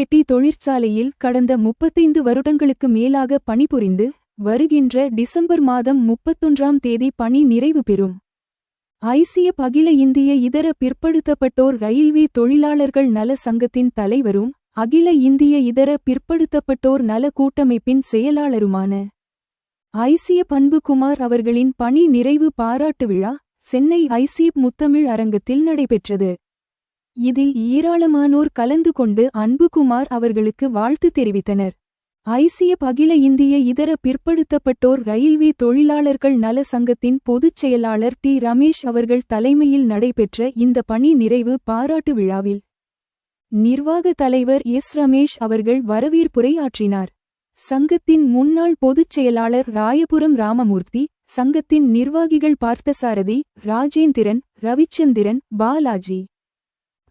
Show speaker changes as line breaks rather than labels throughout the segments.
பெட்டி தொழிற்சாலையில் கடந்த முப்பத்தைந்து வருடங்களுக்கு மேலாக பணிபுரிந்து வருகின்ற டிசம்பர் மாதம் முப்பத்தொன்றாம் தேதி பணி நிறைவு பெறும். ஐசிய அகில இந்திய இதர பிற்படுத்தப்பட்டோர் ரயில்வே தொழிலாளர்கள் நல சங்கத்தின் தலைவரும் அகில இந்திய இதர பிற்படுத்தப்பட்டோர் நல கூட்டமைப்பின் செயலாளருமான ஐசிய பண்புகுமார் அவர்களின் பணி நிறைவு பாராட்டு விழா சென்னை ஐசிப் முத்தமிழ் அரங்கத்தில் நடைபெற்றது. இதில் ஏராளமானோர் கலந்து கொண்டு அன்புகுமார் அவர்களுக்கு வாழ்த்து தெரிவித்தனர். ஐசிய அகில இந்திய இதர பிற்படுத்தப்பட்டோர் ரயில்வே தொழிலாளர்கள் நல சங்கத்தின் பொதுச் செயலாளர் டி. ரமேஷ் அவர்கள் தலைமையில் நடைபெற்ற இந்த பணி நிறைவு பாராட்டு விழாவில் நிர்வாக தலைவர் எஸ். ரமேஷ் அவர்கள் வரவேற்புரை ஆற்றினார். சங்கத்தின் முன்னாள் பொதுச் செயலாளர் ராயபுரம் ராமமூர்த்தி சங்கத்தின் நிர்வாகிகள் பார்த்தசாரதி ராஜேந்திரன் ரவிச்சந்திரன் பாலாஜி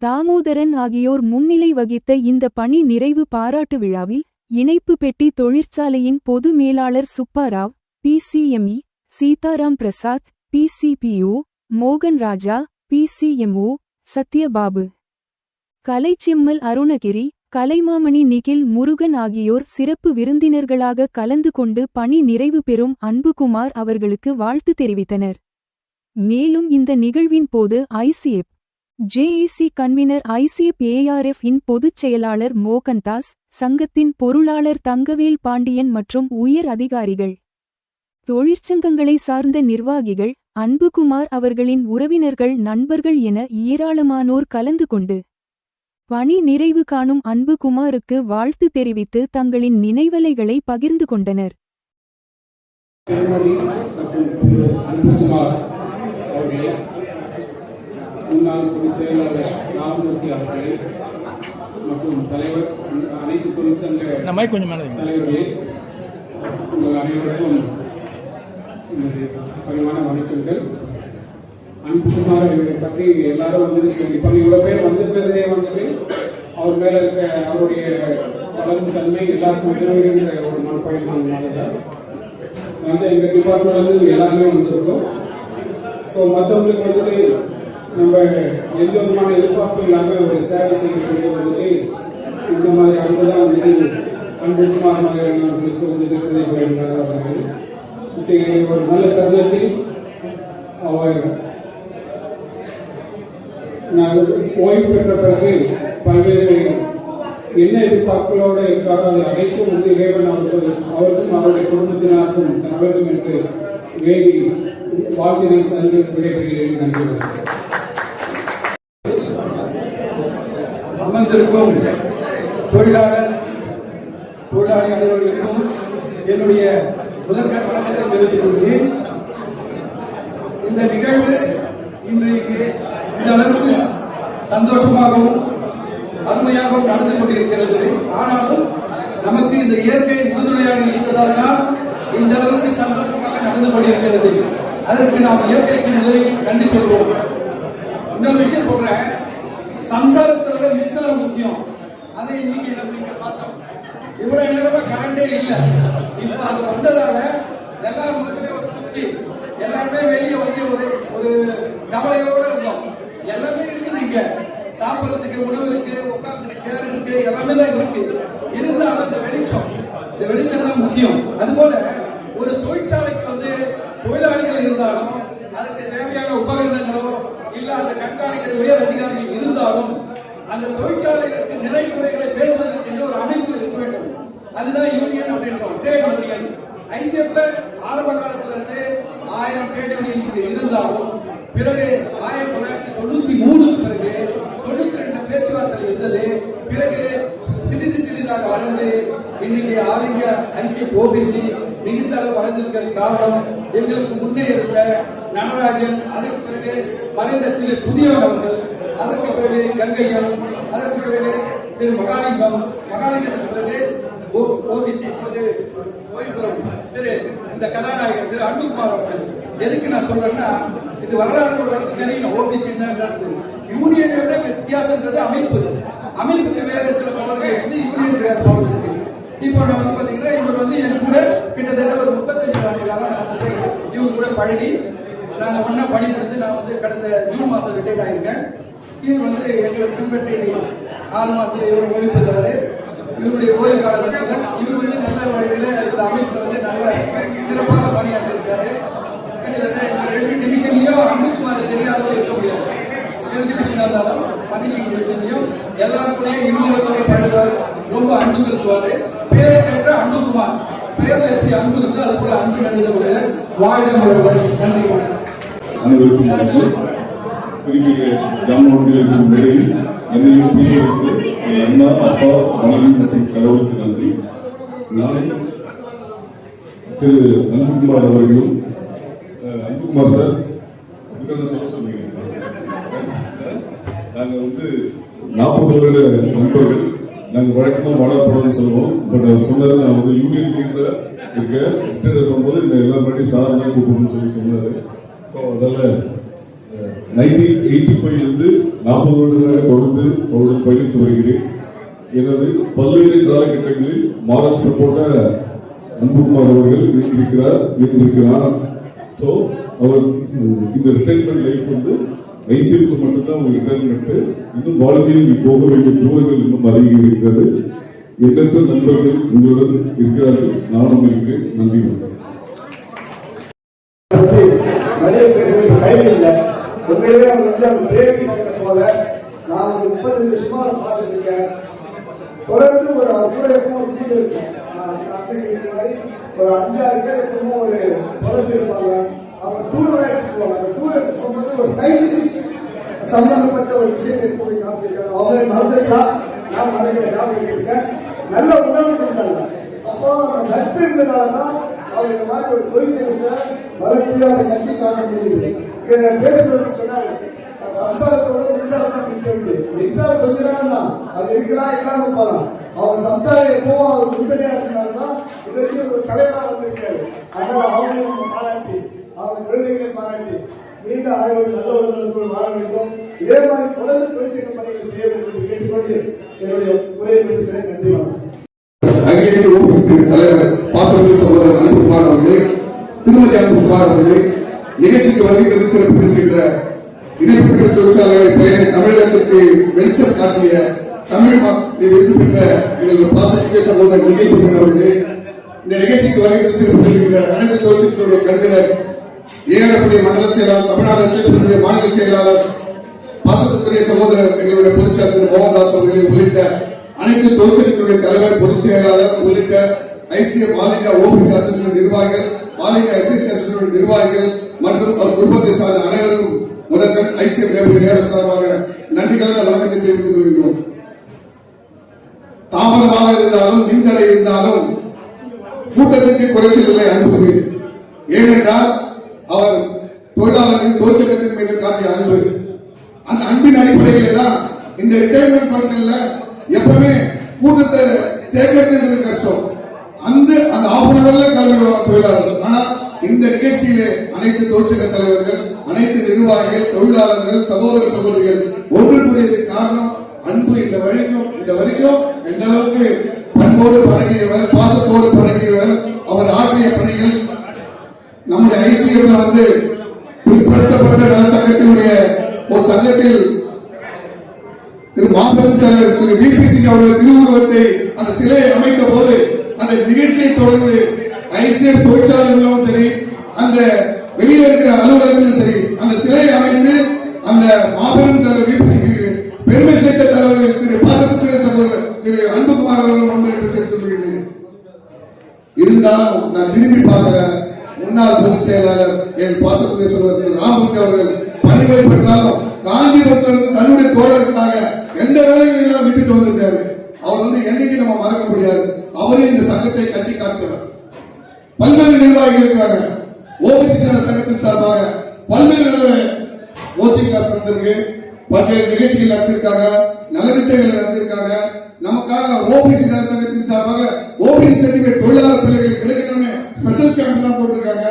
தாமோதரன் ஆகியோர் முன்னிலை வகித்த இந்த பணி நிறைவு பாராட்டு விழாவில் இணைப்பு பெட்டி தொழிற்சாலையின் பொது மேலாளர் சுப்பாராவ் பிசிஎம்இ சீதாராம் பிரசாத் பிசிபிஓ மோகன் ராஜா பிசிஎம்ஓ சத்யபாபு. கலைச்செம்மல் அருணகிரி கலைமாமணி நிகில் முருகன் ஆகியோர் சிறப்பு விருந்தினர்களாக கலந்து கொண்டு பணி நிறைவு பெறும் அன்புகுமார் அவர்களுக்கு வாழ்த்து தெரிவித்தனர். மேலும் இந்த நிகழ்வின் போது ஐசிஎப் ஜேஏசி கன்வீனர் ஐசிபிஏஆர்எஃப் இன் பொதுச் செயலாளர் மோகன்தாஸ் சங்கத்தின் பொருளாளர் தங்கவேல் பாண்டியன் மற்றும் உயர் அதிகாரிகள். தொழிற்சங்கங்களை சார்ந்த நிர்வாகிகள் அன்புகுமார் அவர்களின் உறவினர்கள் நண்பர்கள் என ஏராளமானோர் கலந்து கொண்டு பணி நிறைவு காணும் அன்புகுமாருக்கு வாழ்த்து தெரிவித்து தங்களின் நினைவலைகளை பகிர்ந்து கொண்டனர்.
திருமதி மற்றும் திரு அன்புகுமார் அவர்களே முன்னாள் பொதுச் செயலாளர் ராமமூர்த்தி அவர்களே மற்றும் தலைவர் அனைத்து தொழிற்சங்க
கொஞ்சம்.
தலைவர்களே உங்கள் அனைவருக்கும் எனது பணிவான வணக்கங்கள் அன்புகுமார் அவர்களை பற்றி எல்லாரும் வந்து சரி, இப்ப இவ்வளவு பேர் வந்திருக்கிறதே வந்துட்டு அவர் மேல இருக்க அவருடைய வளர்ந்த தன்மை எல்லாருக்கும் உதவுகின்ற ஒரு மனப்பயனால தான் வந்து எங்க டிபார்ட்மெண்ட்ல இருந்து எல்லாருமே வந்திருக்கோம் ஸோ மற்றவங்களுக்கு வந்துட்டு நம்ம எந்த விதமான எதிர்பார்ப்பும் இல்லாமல் ஒரு சேவை செய்யக்கூடிய வந்துட்டு இந்த மாதிரி அன்பு தான் வந்துட்டு அன்புக்குமார் மாதிரியானவர்களுக்கு வந்துட்டு பிரதிபலிக்கிறார் அவர்கள். இத்தகைய ஒரு நல்ல தருணத்தில் அவர் நான் ஓய்வு பெற்ற பிறகு பல்வேறு என்ன எதிர்பார்ப்புகளோடு இருக்காரோ அது அனைத்தும் வந்து இறைவன் அவருக்கு அவருக்கும் அவருடைய குடும்பத்தினருக்கும் தர வேண்டும் என்று வேண்டி வாழ்த்தினை தந்து விடைபெறுகிறேன். நன்றி.
வந்திருக்கும் தொழிலாளர் தொழிலாளி அனைவர்களுக்கும் என்னுடைய முதற்கட்ட வணக்கத்தை தெரிவித்துக் கொள்கிறேன். இந்த நிகழ்வு இன்றைக்கு இந்த அளவுக்கு சந்தோஷமாகவும் அருமையாகவும் நடந்து கொண்டிருக்கிறது. ஆனாலும் நமக்கு இந்த இயற்கை உறுதுணையாக இருந்ததால் தான் இந்த அளவுக்கு சந்தோஷமாக நடந்து கொண்டிருக்கிறது. அதற்கு நாம் இயற்கைக்கு முதலில் நன்றி சொல்வோம். இன்னொரு விஷயம் சொல்றேன். சம்சாரத்தை விட மின்சாரம் முக்கியம். அதை இன்னைக்கு நம்ம இங்க பார்த்தோம். இவ்வளவு நேரமா கரண்டே இல்ல. இப்ப அது வந்ததால எல்லாரும் முதல்ல ஒரு திருப்தி. எல்லாருமே வெளியே வந்து ஒரு ஒரு கவலையோட இருந்தோம். எல்லாமே இருக்குது இங்க. சாப்பிடறதுக்கு உணவு இருக்கு உட்கார்ந்துக்கு சேர் இருக்கு எல்லாமே தான் இருக்கு. இருந்தாலும் இந்த வெளிச்சம் இந்த வெளிச்சம் தான் முக்கியம். அதுபோல ஒரு தொழிற்சாலைக்கு வந்து தொழிலாளிகள் இருந்தாலும் அதுக்கு தேவையான உபகரணங்களோ இல்ல அந்த கண்காணிக்கிற உயர் அதிகாரிகள் அந்த தொழிற்சாலைகளுக்கு நிறை குறைகளை பேசுவதற்கு என்று ஒரு அமைப்பு இருக்க வேண்டும். அதுதான் யூனியன் அப்படின்றோம் ட்ரேட் யூனியன் ஐசிஎஃப்ல ஆரம்ப காலத்திலிருந்து ஆயிரம் ட்ரேட் யூனியன் இங்க இருந்தாலும் பிறகு ஆயிரத்தி தொள்ளாயிரத்தி தொண்ணூத்தி மூணுக்கு பிறகு தொண்ணூத்தி ரெண்டு பேச்சுவார்த்தை இருந்தது. பிறகு சிறிது சிறிதாக வளர்ந்து இன்னைக்கு ஆல் இந்தியா ஐசிஎஃப் ஓபிசி மிகுந்த அளவு வளர்ந்திருக்கிறது காரணம் எங்களுக்கு முன்னே இருந்த நடராஜன் அதற்கு பிறகு மறைந்த திரு புதியவன் அவர்கள் அதற்கு பிறகு கங்கையன் அதற்கு பிறகு திரு மகாலிங்கம் மகாலிங்கத்துக்கு பிறகு ஓ- ஓபிசி திரு ஓய்வுபுரம் திரு இந்த கதாநாயகர் திரு அன்புகுமார் அவர்கள். எதுக்கு நான் சொல்றேன்னா இது வரலாறு ஒரு தெரியணும் ஓபிசி என்னன்றது யூனியனை விட வித்தியாசன்றது அமைப்பு. அமைப்புக்கு வேற சில பவர்கள் இருக்குது யூனியனுக்கு வேற பவர் இருக்கு. இப்போ நான் வந்து பாத்தீங்கன்னா இவர் வந்து என் கூட கிட்டத்தட்ட ஒரு முப்பத்தஞ்சு ஆண்டு நான் வந்து இவர் கூட பழகி நாங்க ஒண்ணா பணிபுரிந்து நான் வந்து கடந்த ஜூன் மாதம் ரிட்டையர்ட் ஆயிருக்கேன். இவர் வந்து எங்களை பின்பற்றி ஆறு மாசத்துல இவர் ஓய்வு பெற்றாரு இவருடைய ஓய்வு காலத்தில் இவர் வந்து நல்ல வழியில் இந்த அமைப்பு வந்து நல்ல சிறப்பாக பணியாற்றிருக்காரு. கிட்டத்தட்ட இந்த ரெண்டு டிவிஷன்லையும் அன்புக்குமார் தெரியாதவர் இருக்க முடியாது. சில டிவிஷன் இருந்தாலும் பனிஷிங் டிவிஷன்லையும் எல்லாருக்குள்ளேயும் இன்னொருத்தோட பழகுவார். ரொம்ப அன்பு செலுத்துவார். பேர் கேட்ட அன்புக்குமார். பேர் எப்படி அன்பு இருக்கோ அது கூட அன்பு நடந்தவங்க வாழ்க வருவார் நன்றி. வணக்கம்
அனைவருக்கும் வணக்கம். குறிப்பிட்ட ஜாமோண்டில் இருக்கும் வேளையில் என்னையும் பேசுவதற்கு என் அண்ணா அப்பா மனைவி மற்றும் கடவுளுக்கு நன்றி. நாளை திரு அன்புகுமார் அவர்களும் அஹ், அன்புகுமார் சார் சொல்ல சொன்னீங்க. நாங்கள் வந்து நாற்பது வருட நண்பர்கள். நாங்கள் வழக்கமாக வாழப்படணும்னு சொல்லுவோம். பட் அவர் சொன்னார் நான் வந்து யூனியன் லீடர் இருக்கேன். ரிட்டையர் இருக்கும்போது இந்த எல்லா மட்டும் சார் தான் கூப்பிடணும்னு சொல்லி சொன்னார். ஸோ அதனால் நைன்டீன் எயிட்டி ஃபைவ்லேருந்து நாற்பது வருடங்களாக தொடர்ந்து அவருடன் பயணித்து வருகிறேன். எனது பல்வேறு காலகட்டங்களில் மாரல் சப்போர்ட்டாக அன்புகுமார் அவர்கள் இருக்கிறார் இருந்திருக்கிறார். ஸோ அவர் இந்த ரிட்டைர்மெண்ட் லைஃப் வந்து ஐசிஎஃப்க்கு மட்டும்தான் ஒரு ரிட்டைர்மெண்ட்டு இன்னும் வாழ்க்கையில் இங்கே போக வேண்டிய தூரங்கள் இன்னும் அதிக இருக்கிறது எண்ணற்ற நண்பர்கள் உங்களுடன் இருக்கிறார்கள். நானும் இருக்கிறேன். நன்றி வணக்கம்
வந்து நிறைய பேசுறது டைம் இல்லை உண்மையிலே அவர் வந்து அந்த பிரேமி பார்க்கற போல நான் ஒரு முப்பத்தஞ்சு வருஷமா அவரை பார்த்துருக்கேன் தொடர்ந்து ஒரு அவர் கூட எப்பவும் ஒரு கூட்டம் இருக்கும் ஒரு அஞ்சாறு பேர் எப்பவும் ஒரு தொடர்ந்து இருப்பாங்க. அவங்க டூர் எடுத்து போவாங்க. அந்த டூர் எடுத்து போகும்போது ஒரு சயின்டிஸ்ட் சம்பந்தப்பட்ட ஒரு விஷயம் எடுத்து போய் காமிச்சிருக்காங்க அவங்களே மறந்துக்கலாம் நான் மறக்கிற ஞாபகம் இருக்கேன் நல்ல உணவு கொடுத்தாங்க. அப்போ அந்த நட்பு இருந்தனால தான் அவர் இந்த மாதிரி ஒரு தொழிற்சங்கத்தை மறுபடியும் அதை கண்டி காண முடியுது பேசுறது முடியும் மின்சாரம் கொஞ்ச அது இருக்கலாம் இல்லாம போகலாம் அவங்க சம்சாரம் எப்பவும் அவர் உறுதுணையா இருந்தாருன்னா இதற்கு ஒரு தலைவராக வந்திருக்காரு அதனால அவங்களையும் பாராட்டி அவங்க குழந்தைகளை பாராட்டி நீண்ட ஆய்வுகள் நல்ல உடல்நலத்தோடு வாழ வேண்டும். இதே மாதிரி தொடர்ந்து தொழிற்சங்க பணிகள் செய்ய வேண்டும் என்று கேட்டுக்கொண்டு என்னுடைய உரையை முடிக்கிறேன். நன்றி வணக்கம்.
அகில இந்திய தலைவர் பாசமிகு சகோதரர் அன்புகுமார் அவர்களே திருமதி அன்புகுமார் அவர்களே நிகழ்ச்சிக்கு வருகிறது சிறப்பித்திருக்கின்ற இணைப்பு தொழிற்சாலைகளை பெயர் தமிழகத்திற்கு வெளிச்சம் காட்டிய தமிழ் விருது பெற்ற எங்களது பாசமிகு சகோதரர் நிகழ்ச்சி அவர்களே இந்த நிகழ்ச்சிக்கு வருகிறது சிறப்பித்திருக்கின்ற அனைத்து தொழிற்சங்களுடைய கருதினர் ஏஆர்பி மண்டல செயலாளர் தமிழ்நாடு லட்சத்தினுடைய மாநில செயலாளர் பாசத்துக்குரிய சகோதரர் எங்களுடைய பொதுச் செயலர் திரு மோகன்தாஸ் அவர்களை உள்ளிட்ட அனைத்து தொழிற்சங்கத்துடைய தலைவர் பொதுச் செயலாளர் உள்ளிட்ட ஐசிஎம் ஆல் ஓபிசி அசோசியேஷன் நிர்வாகிகள் ஆல் எஸ்எஸ்சி அசோசியேஷன் நிர்வாகிகள் மற்றும் அவர் குடும்பத்தை சார்ந்த அனைவருக்கும் முதற்கண் ஐசிய நேரம் சார்பாக நன்றிக்காக கலந்த வணக்கத்தை தெரிவித்துக் கொள்கிறோம் தாமதமாக இருந்தாலும் மின்தடை இருந்தாலும் கூட்டத்திற்கு குறைச்சல்களை அனுப்புகிறேன் ஏனென்றால் அவர் தொழிலாளர்களின் தொழிற்சங்கத்தின் மீது காட்டிய அன்பு. நம்முடைய வந்து பிற்படுத்தப்பட்ட நலச்சங்கத்தினுடைய ஒரு சங்கத்தில் திரு மாபெரும் தலைவர் திரு வி பி சிங் அவர்கள் திருவுருவத்தை அந்த சிலையை அமைத்த போது அந்த நிகழ்ச்சியை தொடர்ந்து ஐசிஎம் தொழிற்சாலைகளும் சரி அந்த வெளியில இருக்கிற அலுவலகங்களும் சரி அந்த சிலையை அமைத்து அந்த மாபெரும் தலைவர் வி பி சிங் பெருமை சேர்த்த தலைவர்கள் திரு பாசத்துக்குரிய சகோதரர் திரு அன்புகுமார் அவர்கள் முன்பு எடுத்து கொள்கிறேன் இருந்தாலும் நான் திரும்பி பார்க்கிறேன் செயலாளர் என் பாசத்துறை சகோதரர் ராமூர்த்தி அவர்கள். பணிகளை பெற்றாலும் காஞ்சிபுரத்தில் தன்னுடைய தோழருக்காக எந்த வேலைகளை எல்லாம் விட்டுட்டு வந்திருக்காரு. அவர் வந்து என்னைக்கு நம்ம மறக்க முடியாது. அவரே இந்த சங்கத்தை கட்டி காத்தவர் பல்வேறு நிர்வாகிகளுக்காக ஓபிசி சங்கத்தின் சார்பாக பல்வேறு கோச்சிங் கிளாஸ் நடந்திருக்கு பல்வேறு நிகழ்ச்சிகள் நடந்திருக்காங்க நலத்திட்டங்கள் நடந்திருக்காங்க நமக்காக ஓபிசி சங்கத்தின் சார்பாக ஓபிசி சர்டிபிகேட் தொழிலாளர் பிள்ளைகள் கிடைக்கணும்னு ஸ்பெஷல் கேம்ப் தான் போட்டிருக்காங்க.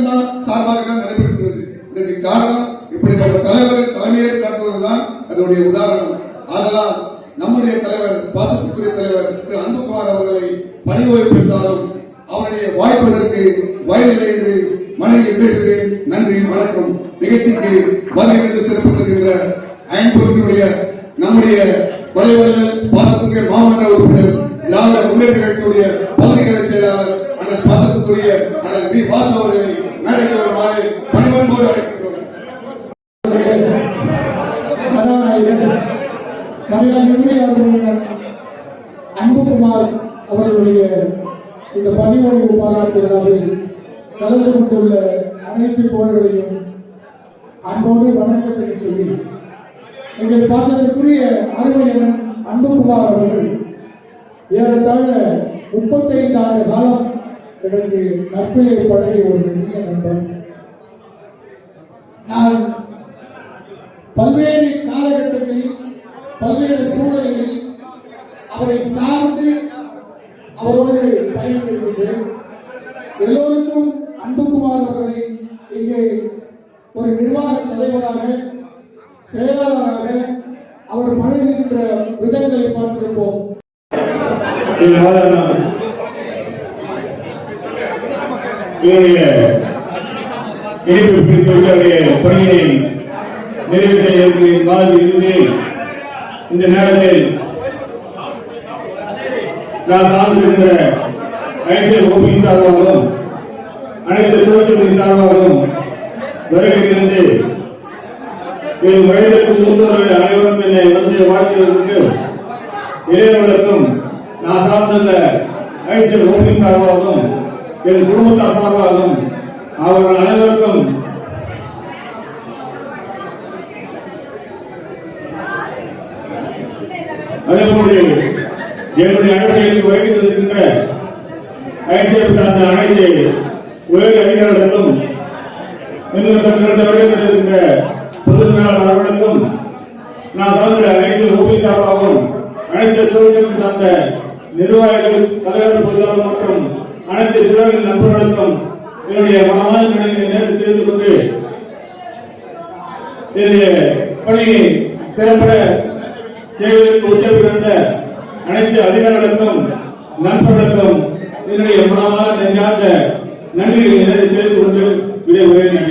இப்படி தான் சார்பாக நடைபெறுகிறது இதற்கு காரணம் இப்படிப்பட்ட தலைவர்கள் தலைமையை காட்டுவதுதான் அதனுடைய உதாரணம். ஆதலால் நம்முடைய தலைவர் பாசத்துக்குரிய தலைவர் திரு அன்புகுமார் அவர்களை பணி ஓய்வு பெற்றாலும் அவருடைய வாய்ப்பதற்கு வயதில்லை என்று மனைவி விடைகிறேன் நன்றி வணக்கம். நிகழ்ச்சிக்கு வருகிறது சிறப்பு தருகின்ற ஐம்பொருத்தினுடைய நம்முடைய வலைவர்கள் பாசத்துக்குரிய மாமன்ற உறுப்பினர் திராவிட முன்னேற்ற கழகத்துடைய பகுதி செயலாளர் அண்ணன் பாசத்துக்குரிய அண்ணன் பி வாசு அவர்களை மேடைக்கு வருமாறு பணிவன்போடு அழைக்கின்றோம்.
அன்புகுமார் அவர்களுடைய இந்த பதிவோய்வு பாராட்டு விழாவில் கலந்து கொண்டுள்ள அனைத்து தோழர்களையும் அன்போடு வணக்கத்தை சொல்லி எங்கள் பாசத்திற்குரிய அருமையன் அன்புகுமார் அவர்கள் ஏறத்தாழ முப்பத்தைந்து ஆண்டு காலம் எனக்கு நட்பிலே பழகிய ஒரு இனிய நண்பன். நான் பல்வேறு காலகட்டங்களில் பல்வேறு சூழல்களில் அவரை சார்ந்து அவரோடு பயணித்திருக்கின்றேன். எல்லோருக்கும் அன்புக்குமார் அவர்களை இங்கே ஒரு நிர்வாக தலைவராக செயலாளராக அவர் பணிகின்ற விதங்களை பார்த்திருப்போம்.
இவருடைய இணைப்பு பிடித்தவர்களுடைய பணியினை நிறைவு செய்ய இருக்கிற இறுதியில் இந்த நேரத்தில் நான் சார்ந்திருக்கிற சார்பாகவும் அனைத்து தொழிற்சங்கத்தின் சார்பாகவும் வருகையிலிருந்து என் வயதிற்கு மூன்றவர்கள் அனைவரும் என்னை வந்து வாழ்க்கையிற்கு இளைஞர்களுக்கும் நான் சார்ந்த ஐசிஎல் ஓபி சார்பாகவும் என் குடும்பத்தார் சார்பாகவும் அவர்கள் அனைவருக்கும் அதேபோன்று என்னுடைய அடிப்படையில் வருகை தந்திருக்கின்ற ஐசிஎஃப் சார்ந்த அனைத்து உயர் அதிகாரிகளுக்கும் இன்னும் தங்களிடம் வருகை பொது மேலாளர் நான் சார்ந்த ஐசிஎஃப் ஓபில் சார்பாகவும் அனைத்து சார்ந்த நிர்வாகிகள் தலைவர் பொதுவாளர் மற்றும் அனைத்து நிர்வாகிகள் நண்பர்களுக்கும் என்னுடைய மனமான நன்றியை நேரில் தெரிந்து கொண்டு என்னுடைய பணியை திறம்பட செய்வதற்கு உத்தரவிட்டிருந்த அனைத்து அதிகாரிகளுக்கும் நண்பர்களுக்கும் என்னுடைய மனமான நெஞ்சார்ந்த நன்றிகளை தெரிந்து கொண்டு விடைபெறுகிறேன்.